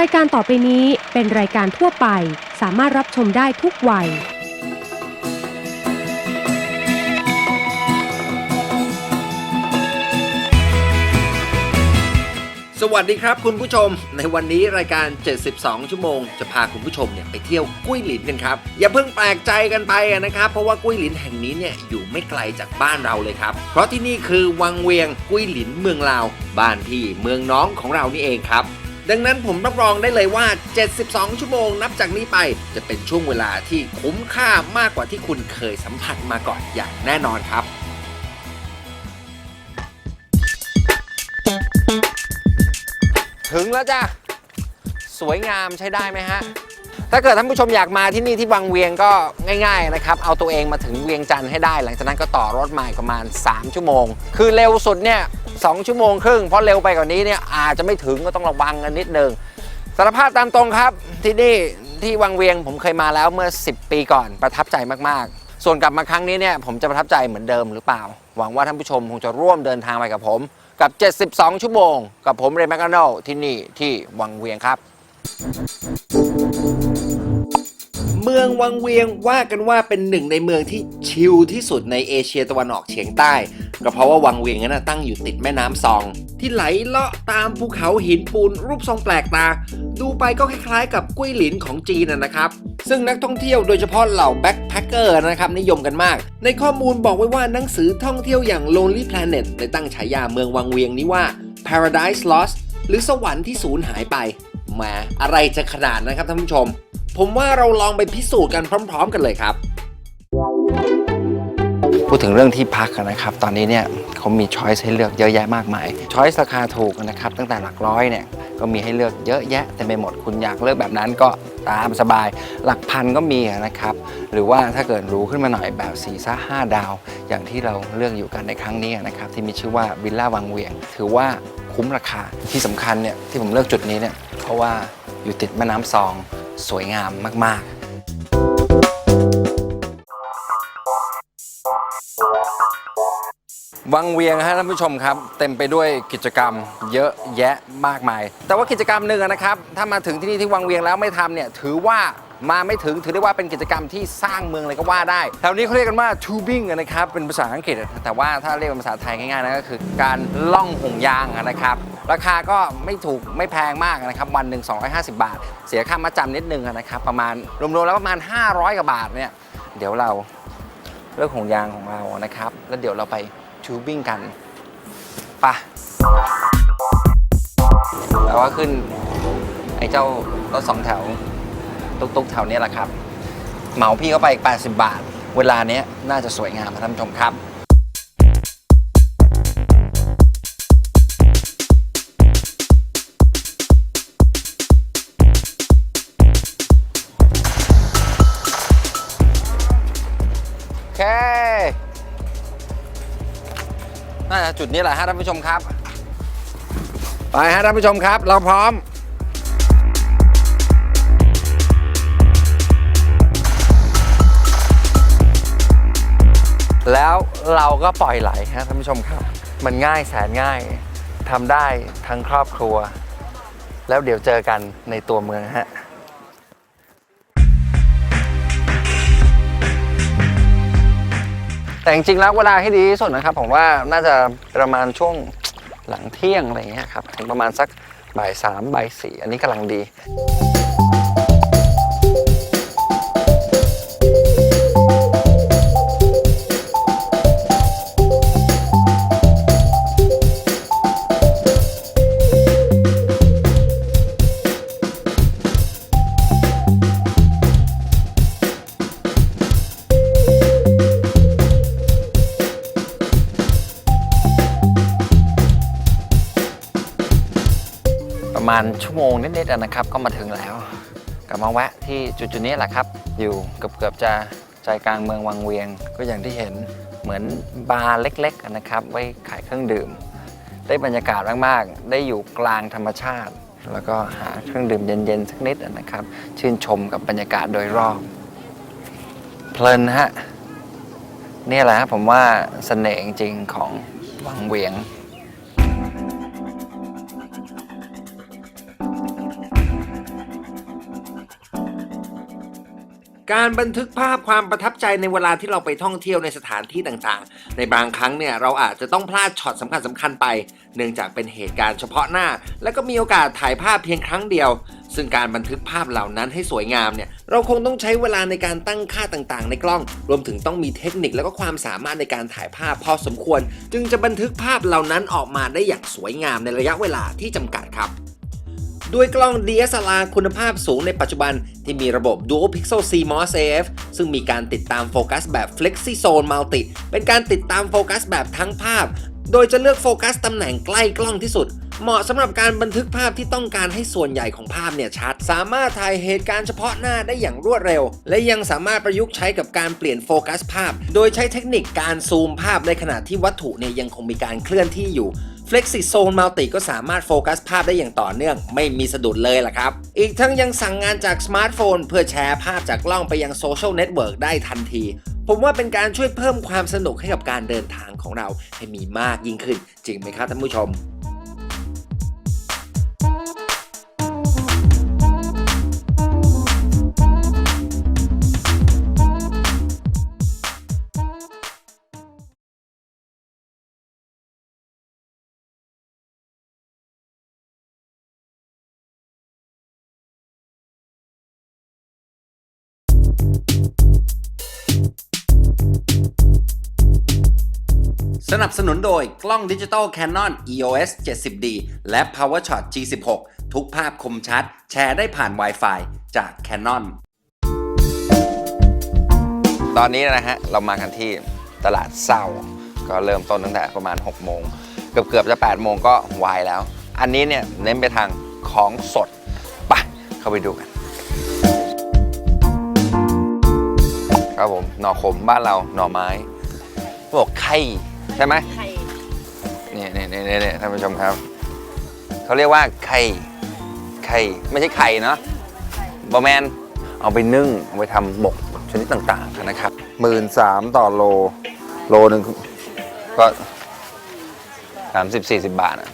รายการต่อไปนี้เป็นรายการทั่วไป สามารถรับชมได้ทุกวัย สวัสดีครับคุณผู้ชม ในวันนี้รายการ 72 ชั่วโมง จะพาคุณผู้ชมเนี่ยไปเที่ยวกุ้ยหลินกันครับ อย่าเพิ่งแปลกใจกันไปนะครับ เพราะว่ากุ้ยหลินแห่งนี้เนี่ยอยู่ไม่ไกลจากบ้านเราเลยครับ เพราะที่นี่คือวังเวียงกุ้ยหลินเมืองลาว บ้านพี่เมืองน้องของเรานี่เองครับ ดังนั้นผมรับรองได้เลยว่า 72 ชั่วโมงนับจากนี้ไป จะเป็นช่วงเวลาที่คุ้มค่ามากกว่าที่คุณเคยสัมผัสมาก่อนอย่างแน่นอนครับถึงแล้วจ้ะ สวยงามใช้ได้ไหมฮะ ถ้าเกิดท่านผู้ชมอยากมาที่นี่ที่วังเวียงก็ง่าย ๆ นะครับ เอาตัวเองมาถึงเวียงจันทร์ให้ได้ หลังจากนั้นก็ต่อรถมาประมาณ 3 ชั่วโมง คือเร็วสุดเนี่ย สชั่วโมงครึ่งเพราะเร็วไปกว่านี้เนี่ยอาจจะไม่ถึงก็ต้องระวังกันนิดนึงสารภาพตามตรงครับ ที่นี่ที่วังเวียงผมเคยมาแล้วเมื่อ 10 ปีก่อนประทับใจมากๆ ส่วนกลับมาครั้งนี้เนี่ยผมจะประทับใจเหมือนเดิมหรือเปล่า หวังว่าท่านผู้ชมคงจะร่วมเดินทางไปกับผม กับ 72 ชั่วโมง กับผมเรย์แมคคาโนที่นี่ที่วังเวียงครับ เมืองวังเวียงว่ากันว่าเป็นหนึ่งในเมืองที่ชิลที่สุดในเอเชียตะวันออกเฉียงใต้ ก็เพราะว่าวังเวียงนั้นตั้งอยู่ติดแม่น้ำซอง ที่ไหลเลาะตามภูเขาหินปูนรูปทรงแปลกตา ดูไปก็คล้ายๆ กับกุ้ยหลินของจีนนะครับ ซึ่งนักท่องเที่ยวโดยเฉพาะเหล่าแบ็คแพคเกอร์นะครับนิยมกันมาก ในข้อมูลบอกไว้ว่าหนังสือท่องเที่ยวอย่าง Lonely Planet ได้ตั้งฉายาเมืองวังเวียงนี้ว่า Paradise Lost หรือสวรรค์ที่สูญหายไปแหมาอะไรจะขนาดนะครับท่านผู้ชม ผมว่าเราลองไปพิสูจน์กันพร้อม ๆ กันเลยครับ พูดถึงเรื่องที่พักนะครับ ตอนนี้เนี่ยเขามีช้อยส์ให้เลือกเยอะแยะมากมาย ช้อยส์ราคาถูกนะครับ ตั้งแต่หลักร้อยเนี่ยก็มีให้เลือกเยอะแยะเต็มไปหมดคุณอยากเลือกแบบนั้นก็ตามสบาย หลักพันก็มีนะครับ หรือว่าถ้าเกิดรู้ขึ้นมาหน่อยแบบ4ี่ซ่าห้าดาว อย่างที่เราเลือกอยู่กันในครั้งนี้นะครับ ที่มีชื่อว่าวิลล่าวังเวียง ถือว่าคุ้มราคาที่สำคัญเนี่ยที่ผมเลือกจุดนี้เนี่ยเพราะว่าอยู่ติดแม่น้ำซอง สวยงามมาก ๆวังเวียงฮะท่านผู้ชมครับ เต็มไปด้วยกิจกรรมเยอะแยะมากมาย แต่ว่ากิจกรรมหนึ่งนะครับ ถ้ามาถึงที่นี่ที่วังเวียงแล้วไม่ทำเนี่ยถือว่ามาไม่ถึงถือได้ว่าเป็นกิจกรรมที่สร้างเมืองเลยก็ว่าได้แถวนี้เขาเรียกกันว่า tubing นะครับเป็นภาษาอังกฤษ แต่ว่าถ้าเรียกเป็นภาษาไทยง่ายๆนะก็คือการล่องห่งยางนะครับ ราคาก็ไม่ถูกไม่แพงมากนะครับวันหนึ่ง250 บาท เสียค่ามาจำนิดนึงนะครับประมาณรวมๆแล้วประมาณ 500กว่าบาทเนี่ยเดี๋ยวเราเลือกห่วงยางของเรานะครับ แล้วเดี๋ยวเราไปทูบิ้งกันปะแล้วก็ขึ้นไอ้เจ้ารถสองแถว ตุกๆแถวเนี้ยแหละครับ เหมาพี่เข้าไปอีก80 บาท เวลาเนี้ยน่าจะสวยงามนะท่านผู้ชมครับ จุดนี้แหละฮะท่านผู้ชมครับ ไปฮะท่านผู้ชมครับ เราพร้อม แล้วเราก็ปล่อยไหลฮะท่านผู้ชมครับ มันง่ายแสนง่ายทำได้ทั้งครอบครัว แล้วเดี๋ยวเจอกันในตัวเมืองฮะ แต่จริงๆแล้วเวลาที่ดีที่สุดนะครับ ผมว่าน่าจะประมาณช่วงหลังเที่ยงอะไรเงี้ยครับถึงประมาณสักบ่ายสามบ่ายสี่อันนี้กำลังดี มาณชั่วโมงนิดๆนะครับ ก็มาถึงแล้วกลับมาแวะที่จุดๆนี้แหละครับ อยู่เกือบๆจะใจกลางเมืองวังเวียง ก็อย่างที่เห็นเหมือนบาร์เล็กๆนะครับ ไว้ขายเครื่องดื่ม ได้บรรยากาศมากๆ ได้อยู่กลางธรรมชาติ แล้วก็หาเครื่องดื่มเย็นๆสักนิดนะครับ ชื่นชมกับบรรยากาศโดยรอบเพลินฮะนี่แหละครับผมว่าเสน่ห์จริงของวังเวียง การบันทึกภาพความประทับใจในเวลาที่เราไปท่องเที่ยวในสถานที่ต่างๆ ในบางครั้งเนี่ยเราอาจจะต้องพลาดช็อตสำคัญสำคัญๆไป เนื่องจากเป็นเหตุการณ์เฉพาะหน้า และก็มีโอกาสถ่ายภาพเพียงครั้งเดียว ซึ่งการบันทึกภาพเหล่านั้นให้สวยงามเนี่ยเราคงต้องใช้เวลาในการตั้งค่าต่างๆ ในกล้อง รวมถึงต้องมีเทคนิคและก็ความสามารถในการถ่ายภาพพอสมควร จึงจะบันทึกภาพเหล่านั้นออกมาได้อย่างสวยงามในระยะเวลาที่จำกัดครับ ด้วยกล้อง DSLR คุณภาพสูงในปัจจุบันที่มีระบบ Dual Pixel CMOS AF ซึ่งมีการติดตามโฟกัสแบบ Flexi Zone Multi เป็นการติดตามโฟกัสแบบทั้งภาพ โดยจะเลือกโฟกัสตำแหน่งใกล้กล้องที่สุด เหมาะสำหรับการบันทึกภาพที่ต้องการให้ส่วนใหญ่ของภาพเนี่ยชัด สามารถถ่ายเหตุการณ์เฉพาะหน้าได้อย่างรวดเร็ว และยังสามารถประยุกต์ใช้กับการเปลี่ยนโฟกัสภาพ โดยใช้เทคนิคการซูมภาพในขณะที่วัตถุเนี่ยยังคงมีการเคลื่อนที่อยู่ Flexi Zone Multi ก็สามารถโฟกัสภาพได้อย่างต่อเนื่อง ไม่มีสะดุดเลยล่ะครับ อีกทั้งยังสั่งงานจากสมาร์ทโฟน เพื่อแชร์ภาพจากกล้องไปยังโซเชียลเน็ตเวิร์กได้ทันที ผมว่าเป็นการช่วยเพิ่มความสนุกให้กับการเดินทางของเราให้มีมากยิ่งขึ้น จริงไหมครับท่านผู้ชม สนับสนุนโดยกล้องดิจิตอล Canon EOS 70D และ PowerShot G16 ทุกภาพคมชัด แชร์ได้ผ่าน Wi-Fi จาก Canon ตอนนี้นะฮะ เรามากันที่ตลาดเศร้า ก็เริ่มต้นตั้งแต่ประมาณ 6 โมง เกือบเกือบจะ 8 โมงก็วายแล้ว อันนี้เนี่ยเน้นไปทางของสดไปเข้าไปดูกัน ครับผม หน่อขมบ้านเราหน่อไม้บอกไข่ ใช่ไหมไข่นี่นี่นี่นี่นี่ท่านผู้ชมครับเขาเรียกว่าไข่ไข่ไม่ใช่ไข่เนาะบอแมนเอาไปนึ่งเอาไปทำบกชนิดต่างๆนะครับหมื่นสามต่อโล โลหนึ่งก็สามสิบสี่สิบบาทอะ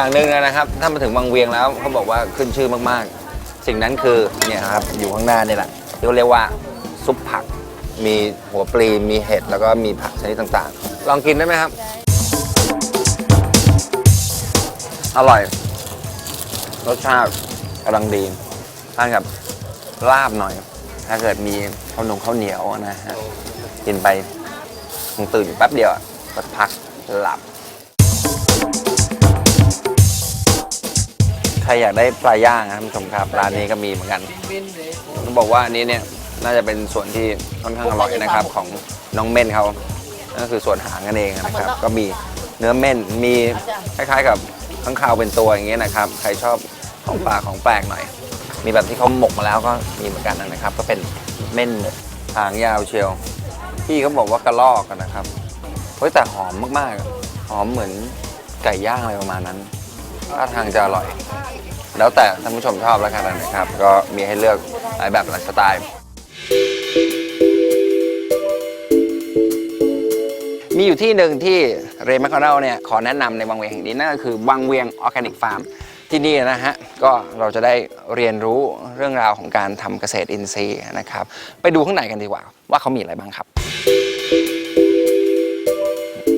อย่างหนึ่งนะครับ ถ้ามาถึงวังเวียงแล้วเขาบอกว่าขึ้นชื่อมากๆ สิ่งนั้นคือเนี่ยครับอยู่ข้างหน้านี่แหละที่เขาเรียกว่าซุปผัก มีหัวปลีมีเห็ดแล้วก็มีผักชนิดต่างๆ ลองกินได้ไหมครับ อร่อย รสชาติกำลังดีทานกับลาบหน่อย ถ้าเกิดมีข้าวนงข้าวเหนียวนะฮะกินไปคงตื่นอยู่แป๊บเดียวสักพักหลับ รอยากได้ปลาย่างนะท่านผู้ชมครับร้านนี้ก็มีเหมือนกันต้องบอกว่าอันนี้เนี่ยน่าจะเป็นส่วนที่ค่อนข้างอร่อยนะครับของน้องเม่นเขานั่นก็คือส่วนหางกันเองนะครับ ก็มีเนื้อเม่นมีคล้ายๆ กับข้างคาวเป็นตัวอย่างเงี้ยนะครับ ใครชอบของป่าของแปลกหน่อย มีแบบที่เขาหมกมาแล้วก็มีเหมือนกันนะครับ ก็เป็นเม่นหางยาวเชียวพี่เขาบอกว่ากระลอกอะนะครับเฮ้ยแต่หอมมากๆหอมเหมือนไก่ย่างอะไรประมาณนั้น ท่าทางจะอร่อย แล้วแต่ท่านผู้ชมชอบแล้วกันนะครับ ก็มีให้เลือกหลายแบบหลายสไตล์ มีอยู่ที่หนึ่งที่เรย์แมคคาเรลเนี่ยขอแนะนำในวังเวียงแห่งนี้นั่นก็คือวังเวียงออร์แกนิกฟาร์มที่นี่นะฮะ ก็เราจะได้เรียนรู้เรื่องราวของการทำเกษตรอินทรีย์นะครับ ไปดูข้างในกันดีกว่า ว่าเขามีอะไรบ้างครับ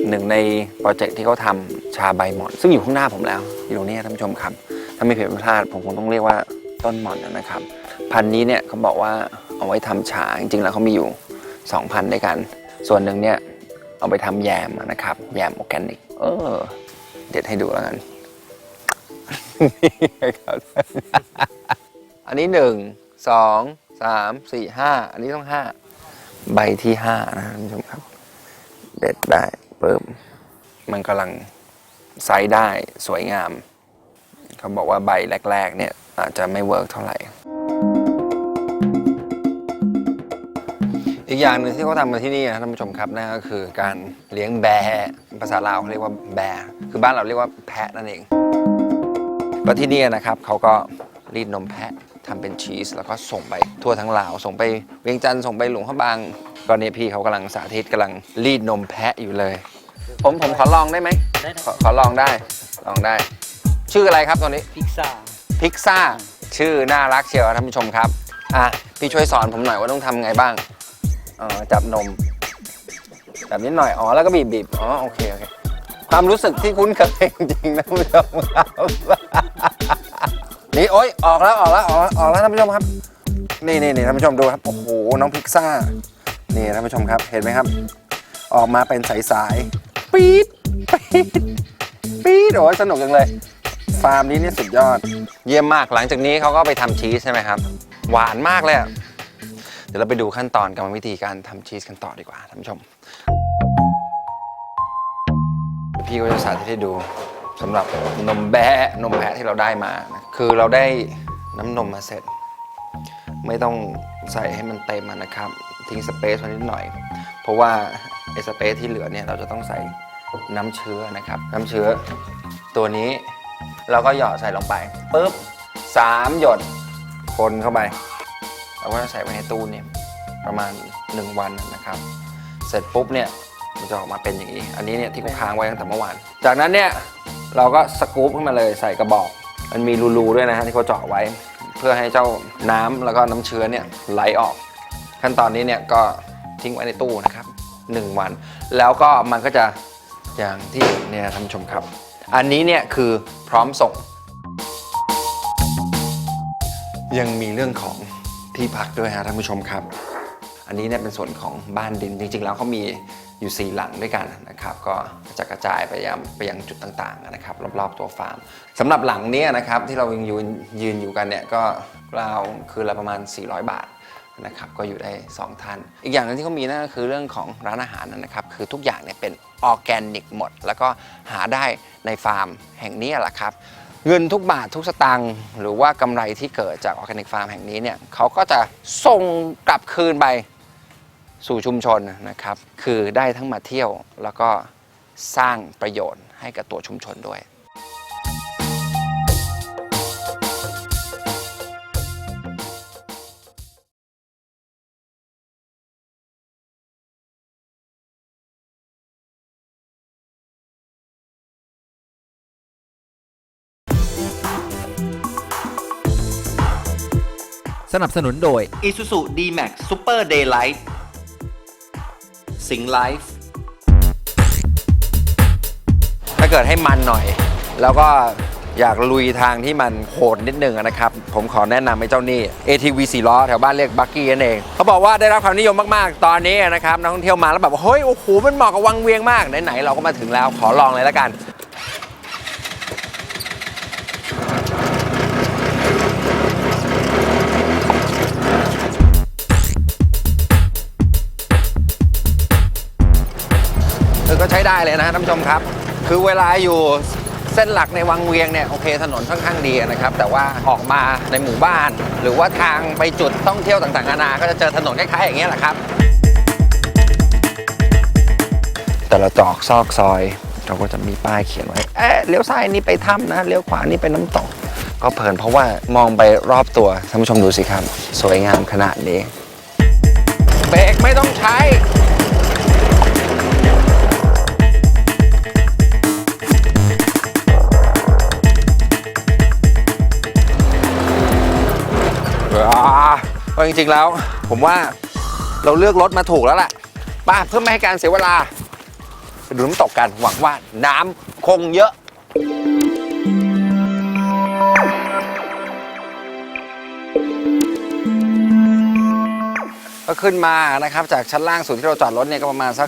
หนึ่งในโปรเจกต์ที่เขาทำ ชาใบหม่อน ซึ่งอยู่ข้างหน้าผมแล้วอยู่ตรงนี้ท่านผู้ชมครับ ถ้าไม่เผิดพลาดผมคงต้องเรียกว่าต้นหม่อนนะครับ พันนี้เนี่ยเขาบอกว่าเอาไว้ทำชาจริงๆแล้วเขามีอยู่2พันด้วยกัน ส่วนหนึ่งเนี่ยเอาไปทำแยมนะครับ แยมออร์แกนิก เออ เด็ดให้ดูแล้วกันอันนี้หนึ่งสองสามสี่ห้าอันนี้ต้องห้าใบที่ห้านะท่านผู้ชมครับ เด็ดได้เพิ่มมันกำลัง ไซส์ได้สวยงาม เขาบอกว่าใบแรก ๆ เนี่ย อาจจะไม่เวิร์กเท่าไหร่ อีกอย่างหนึ่งที่เขาทำมาที่นี่นะท่านผู้ชมครับนั่นก็คือการเลี้ยงแบร์ภาษาลาวเขาเรียกว่าแบร์คือบ้านเราเรียกว่าแพะนั่นเอง ก็ที่นี่นะครับเขาก็รีดนมแพะทำเป็นชีส แล้วก็ส่งไปทั่วทั้งลาว ส่งไปเวียงจันทร์ส่งไปหลวงพระบางก็เนี่ยพี่เขากำลังสาธิตกำลังรีดนมแพะอยู่เลย ผมผมขอลองได้ไหม ได้นะขอขอลองได้ ลองได้ ชื่ออะไรครับตัวนี้พิซซ่าพิกซ่าชื่อน่ารักเชียวท่านผู้ชมครับ อะ พี่ช่วยสอนผมหน่อยว่าต้องทำไงบ้างเออจับนม แบบนิดหน่อย อ๋อ แล้วก็บีบบีบอ๋อ โอเค โอเค ความรู้สึกที่คุ้นเคยจริงๆนะท่านผู้ชมครับ นี่ โอ๊ย ออกแล้วออกแล้วออกแล้วออกแล้วท่านผู้ชมครับ นี่นี่นี่ท่านผู้ชมดูครับ โอ้โห น้องพิกซ่า นี่ท่านผู้ชมครับ เห็นไหมครับ ออกมาเป็นสายๆปี๊ด ปี๊ดปี๊ดโอ้ยสนุกจังเลย ฟาร์มนี้เนี่ยสุดยอด เยี่ยมมากหลังจากนี้เขาก็ไปทำชีสใช่ไหมครับ หวานมากเลยอะเดี๋ยวเราไปดูขั้นตอนกรรมวิธีการทำชีสกันต่อดีกว่าท่านผู้ชม พี่ก็จะสาธิตให้ดูสำหรับนมแบะนมแพะที่เราได้มานะคือเราได้น้ำนมมาเสร็จ ไม่ต้องใส่ให้มันเต็มอะนะครับ ทิ้งสเปซไว้นิดหน่อย เพราะว่าไอ้สเปซที่เหลือเนี่ยเราจะต้องใส่ น้ำเชื้อนะครับ น้ำเชื้อ ตัวนี้เราก็หยอดใส่ลงไปปุ๊บสามหยดคนเข้าไปเราก็จะใส่ไว้ในตู้เนี่ยประมาณ 1 วันนะครับ เสร็จปุ๊บเนี่ยมันจะออกมาเป็นอย่างนี้ อันนี้เนี่ยที่เขาค้างไว้ตั้งแต่เมื่อวาน จากนั้นเนี่ยเราก็สกู๊ปขึ้นมาเลยใส่กระบอก มันมีรูๆด้วยนะฮะที่เขาเจาะไว้ เพื่อให้เจ้าน้ำแล้วก็น้ำเชื้อเนี่ยไหลออก ขั้นตอนนี้เนี่ยก็ทิ้งไว้ในตู้นะครับ 1 วัน แล้วก็มันก็จะ อย่างที่เนี่ยท่านผู้ชมครับ อันนี้เนี่ยคือพร้อมส่ง ยังมีเรื่องของที่พักด้วยฮะท่านผู้ชมครับ อันนี้เนี่ยเป็นส่วนของบ้านดินจริง ๆ แล้วเขามีอยู่ 4 หลังด้วยกันนะครับ ก็จะกระจายไปยังไปยังจุดต่างๆนะครับรอบๆตัวฟาร์มสำหรับหลังเนี้ยนะครับที่เรายังยืนยืนอยู่กันเนี่ยก็ราวคือละประมาณ 400 บาท นะครับก็อยู่ได้ 2 ท่าน อีกอย่างหนึงที่เขามีนั่นก็คือเรื่องของร้านอาหารนะครับคือทุกอย่างเนี่ยเป็นออร์แกนิกหมด แล้วก็หาได้ในฟาร์มแห่งนี้แหละครับเงินทุกบาททุกสตางค์หรือว่ากำไรที่เกิดจากออร์แกนิกฟาร์มแห่งนี้เนี่ยเขาก็จะส่งกลับคืนไปสู่ชุมชนนะครับ คือได้ทั้งมาเที่ยวแล้วก็สร้างประโยชน์ให้กับตัวชุมชนด้วย สนับสนุนโดย Isuzu D-Max Super Daylight Sing Life ถ้าเกิดให้มันหน่อย แล้วก็อยากลุยทางที่มันโหดนิดนึงนะครับ ผมขอแนะนำให้เจ้านี่ ATV 4ล้อแถวบ้านเรียกบักกี้นั่นเอง เขาบอกว่าได้รับความนิยมมาก ๆ ตอนนี้นะครับ นักท่องเที่ยวมาแล้วแบบว่าเฮ้ย โอ้โห มันเหมาะกับวังเวียงมาก ไหน ๆ เราก็มาถึงแล้วขอลองเลยล้วกัน คือก็ใช้ได้เลยนะท่านผู้ชมครับ คือเวลาอยู่เส้นหลักในวังเวียงเนี่ยโอเคถนนค่อนข้างดีนะครับ แต่ว่าออกมาในหมู่บ้าน หรือว่าทางไปจุดท่องเที่ยวต่างๆนานาก็จะเจอถนนคล้ายๆอย่างเงี้ยแหละครับ แต่ละจอกซอกซอยเราก็จะมีป้ายเขียนไว้ เอ๊ะเลี้ยวซ้ายนี่ไปถ้ำนะเลี้ยวขวานี่ไปน้ำตก ก็เพลินเพราะว่ามองไปรอบตัวท่านผู้ชมดูสิครับ สวยงามขนาดนี้เบรกไม่ต้องใช้ ริงๆแล้ว ผมว่าเราเลือกรถมาถูกแล้วแหละป้าเพื่อไม่ให้การเสียเวลาไปดูน้ำตกกันหวังว่าน้ำคงเยอะ ก็ขึ้นมานะครับจากชั้นล่างสุดที่เราจอดรถเนี่ยก็ประมาณสัก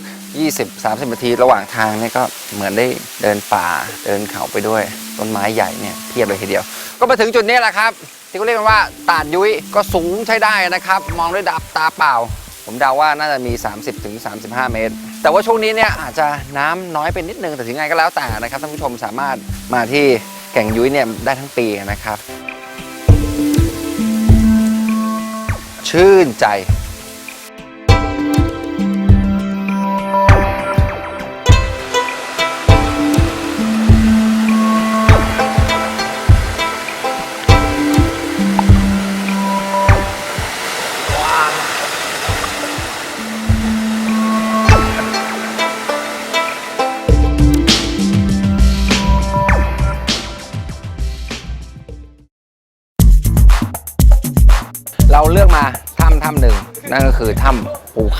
20-30นาทีระหว่างทางเนี่ยก็เหมือนได้เดินป่าเดินเขาไปด้วยต้นไม้ใหญ่เนี่ยเพียบเลยทีเดียว ก็มาถึงจุดนี้แหละครับ ที่เขาเรียกกันว่าตาดยุ้ยก็สูงใช้ได้นะครับ มองด้วยดับตาเปล่า ผมเดาว่าน่าจะมี 30-35 เมตร แต่ว่าช่วงนี้เนี่ยอาจจะน้ำน้อยไปนิดนึงแต่ถึงไงก็แล้วแต่นะครับท่านผู้ชมสามารถมาที่แก่งยุ้ยเนี่ยได้ทั้งปีนะครับ ชื่นใจ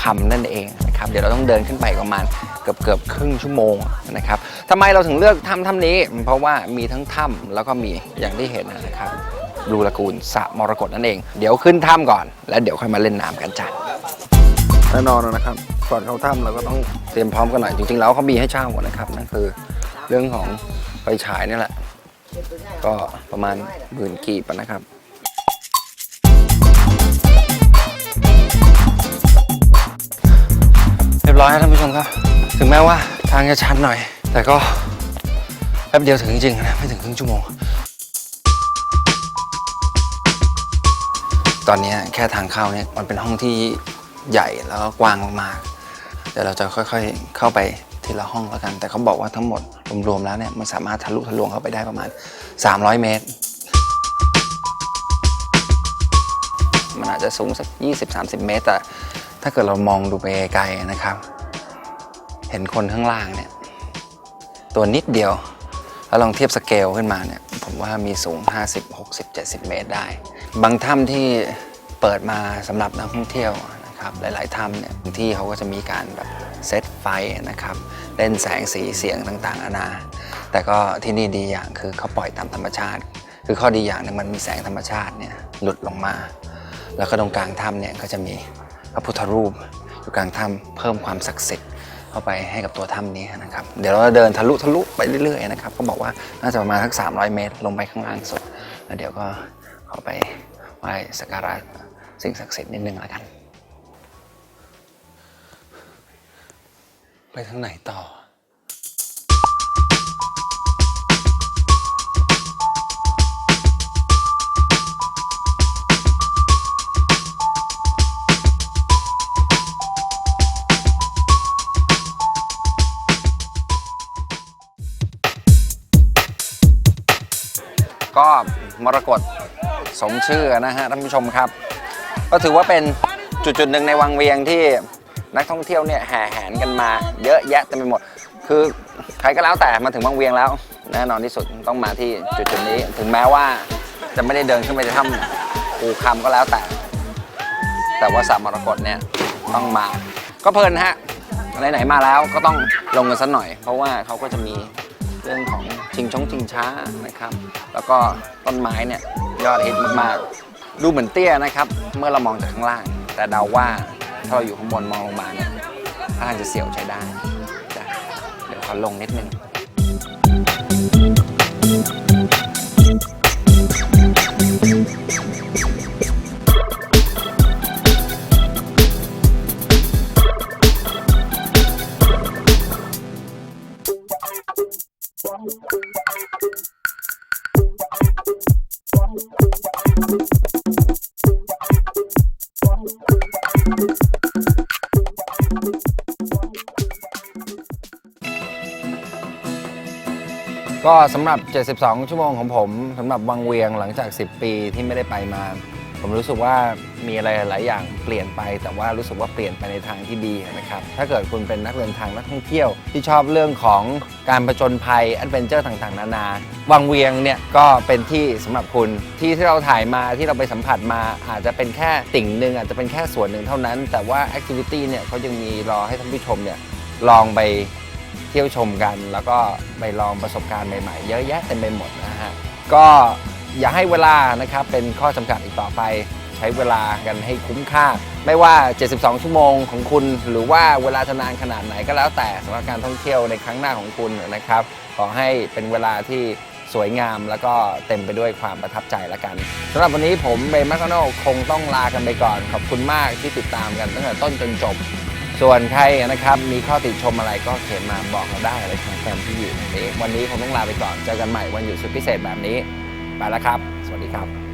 คำนั่นเองนะครับเดี๋ยวเราต้องเดินขึ้นไปประมาณเกือบเกือบครึ่งชั่วโมงนะครับทำไมเราถึงเลือกถ้ำถ้ำนี้ เพราะว่ามีทั้งถ้ำแล้วก็มีอย่างที่เห็นนะครับรูละกูลสะมรกตนั่นเอง เดี๋ยวขึ้นถ้ำก่อน แล้วเดี๋ยวค่อยมาเล่นน้ำกันจ้ะแน่นอนนะครับก่อนเข้าถ้ำเราก็ต้องเตรียมพร้อมกันหน่อยจริงๆแล้วเขามีให้เช่าหมดนะครับนั่นคือเรื่องของไฟฉายนี่แหละ ก็ประมาณหมื่นกีบนะครับ บร้อยแล้ท่านผู้ชมครับ ถึงแม้ว่าทางจะชันหน่อย แต่ก็แป๊บเดียวถึงจริงๆนะไม่ถึงครึ่งชั่วโมง ตอนนี้แค่ทางเข้าเนี่ยมันเป็นห้องที่ใหญ่แล้วก็กว้างมากๆเดี๋ยวเราจะค่อยๆเข้าไปทีละห้องแล้วกัน แต่เขาบอกว่าทั้งหมดรวมๆแล้วเนี่ยมันสามารถทะลุทะลวงเข้าไปได้ประมาณ 300 เมตร มันอาจจะสูงสัก 20-30 เมตรแต่ ถ้าเกิดเรามองดูไปไกลนะครับ เห็นคนข้างล่างเนี่ย ตัวนิดเดียว แล้วลองเทียบสเกลขึ้นมาเนี่ย ผมว่ามีสูง 50 60 70 เมตรได้ บางถ้ำที่เปิดมาสำหรับนักท่องเที่ยวนะครับ หลาย ๆ ถ้ำเนี่ยที่เขาก็จะมีการแบบเซตไฟนะครับ เล่นแสงสีเสียงต่างๆนานา แต่ก็ที่นี่ดีอย่างคือเขาปล่อยตามธรรมชาติ คือข้อดีอย่างหนึงมันมีแสงธรรมชาติเนี่ยหลุดลงมา แล้วก็ตรงกลางถ้ำเนี่ยก็จะมี ระพุทธรูปอยู่กลางถ้ำเพิ่มความศักดิ์สิทธิ์เข้าไปให้กับตัวถ้ำนี้นะครับ เดี๋ยวเราจะเดินทะลุทะลุไปเรื่อยๆนะครับก็บอกว่าน่าจะประมาณสัก300 เมตร ลงไปข้างล่างสุดแล้วเดี๋ยวก็ขอไปไหว้สักการะสิ่งศักดิ์สิทธิ์นิดนึงแล้วกัน ไปทางไหนต่อ ก็มรกตสมชื่อนะฮะท่านผู้ชมครับ ก็ถือว่าเป็นจุดจุดหนึ่งในวังเวียงที่นักท่องเที่ยวเนี่ยแห่แหนกันมาเยอะแยะเต็มไปหมด คือใครก็แล้วแต่มาถึงวังเวียงแล้ว แน่นอนที่สุดต้องมาที่จุดจุดนี้ ถึงแม้ว่าจะไม่ได้เดินขึ้นไปในถ้ำภูคำก็แล้วแต่ แต่ว่าสระมรกตเนี่ยต้องมา ก็เพลินฮะไหนๆมาแล้วก็ต้องลงกันสักหน่อย เพราะว่าเขาก็จะมี เรื่องของชิงชงชิงช้านะครับ แล้วก็ต้นไม้เนี่ยยอดฮิตมากๆดูเหมือนเตี้ยนะครับ เมื่อเรามองจากข้างล่าง แต่เดาว่าถ้าเราอยู่ข้างบนมองลงมาเนี่ยถ้าทางจะเสียวใช้ได้เดี๋ยวขอลงนิดนึง ก็สำหรับ 72 ชั่วโมงของผมสำหรับวังเวียงหลังจาก 10 ปีที่ไม่ได้ไปมา ผมรู้สึกว่ามีอะไรหลายอย่างเปลี่ยนไป แต่ว่ารู้สึกว่าเปลี่ยนไปในทางที่ดีนะครับ ถ้าเกิดคุณเป็นนักเดินทางนักท่องเที่ยวที่ชอบเรื่องของการผจญภัยแอดเวนเจอร์ต่างๆ นานา วังเวียงเนี่ยก็เป็นที่สำหรับคุณที่ที่เราถ่ายมาที่เราไปสัมผัสมาอาจจะเป็นแค่ติ่งหนึ่งอาจจะเป็นแค่ส่วนหนึ่งเท่านั้น แต่ว่าแอคทิวิตี้เนี่ยเขายังมีรอให้ท่านผู้ชมเนี่ยลองไป ที่ยวชมกัน แล้วก็ไปลองประสบการณ์ใหม่ๆ เยอะแยะเต็มไปหมดนะฮะก็อย่าให้เวลานะครับเป็นข้อจำกัดอีกต่อไป ใช้เวลากันให้คุ้มค่า ไม่ว่า 72 ชั่วโมงของคุณ หรือว่าเวลาจะนานขนาดไหนก็แล้วแต่สำหรับการท่องเที่ยวในครั้งหน้าของคุณนะครับ ขอให้เป็นเวลาที่สวยงามแล้วก็เต็มไปด้วยความประทับใจละกันสำหรับวันนี้ผมเบย์แมคโคโนคงต้องลากันไปก่อน ขอบคุณมากที่ติดตามกันตั้งแต่ต้นจนจบ ส่วนใครนะครับมีข้อติชมอะไรก็เขียนมาบอกเราได้อะไรทางแฟนที่อยู่นั่นเองวันนี้ผมต้องลาไปก่อนเจอกันใหม่วันหยุดสุดพิเศษแบบนี้ ไปแล้วครับ สวัสดีครับ